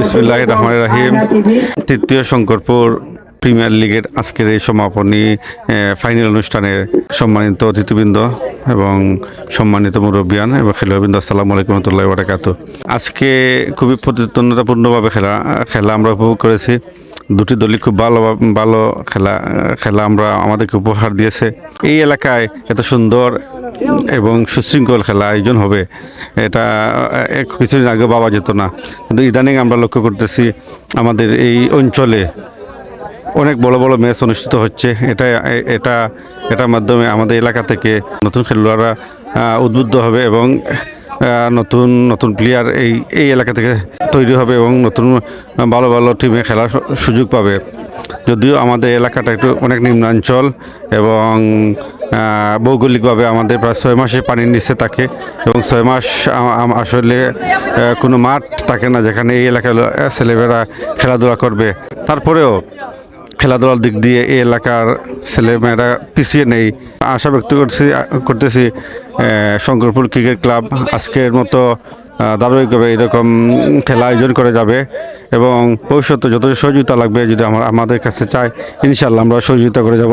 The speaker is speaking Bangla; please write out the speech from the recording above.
বিসমুল্লাহ রহমান রাহিম। তৃতীয় শঙ্করপুর প্রিমিয়ার লিগের আজকের এই সমাপনী ফাইনাল অনুষ্ঠানের সম্মানিত অতিথিবৃন্দ এবং সম্মানিত মুরব্বিয়ান এবং খেলোয়াড়বৃন্দ, আসসালামু আলাইকুম রহমতুল্লাহ বারাকাত আজকে খুবই প্রতিদ্বন্দ্বিতাপূর্ণভাবে খেলা খেলা আমরা উপভোগ করেছি। দুটি দলই খুব ভালো ভালো খেলা খেলা আমরা আমাদেরকে উপহার দিয়েছে। এই এলাকায় এত সুন্দর এবং সুশৃঙ্খল খেলা আয়োজন হবে, এটা কিছুদিন আগে পাওয়া যেত না। কিন্তু ইদানিং আমরা লক্ষ্য করতেছি আমাদের এই অঞ্চলে অনেক বড় বড় ম্যাচ অনুষ্ঠিত হচ্ছে। এটা এটা, এটার মাধ্যমে আমাদের এলাকা থেকে নতুন খেলোয়াড়রা উদ্বুদ্ধ হবে এবং নতুন নতুন প্লেয়ার এই এই এলাকা থেকে তৈরি হবে এবং নতুন ভালো ভালো টিমে খেলার সুযোগ পাবে। যদিও আমাদের এলাকাটা একটু অনেক নিম্নাঞ্চল এবং ভৌগোলিকভাবে আমাদের প্রায় ছয় মাসে পানির নিচে থাকে এবং ছয় মাস আসলে কোনো মাঠ থাকে না যেখানে এই এলাকার ছেলেমেয়েরা খেলাধুলা করবে। তারপরেও খেলাধুলার দিক দিয়ে এই এলাকার ছেলেমেয়েরা পিছিয়ে নেই। আশা ব্যক্ত করছি, করতেছি শঙ্করপুর ক্রিকেট ক্লাব আজকের মতো ধারাবাহিকভাবে এরকম খেলা আয়োজন করে যাবে এবং ভবিষ্যতে যত সহযোগিতা লাগবে যদি আমার, আমাদের কাছে চায় ইনশাল্লাহ আমরা সহযোগিতা করে যাব।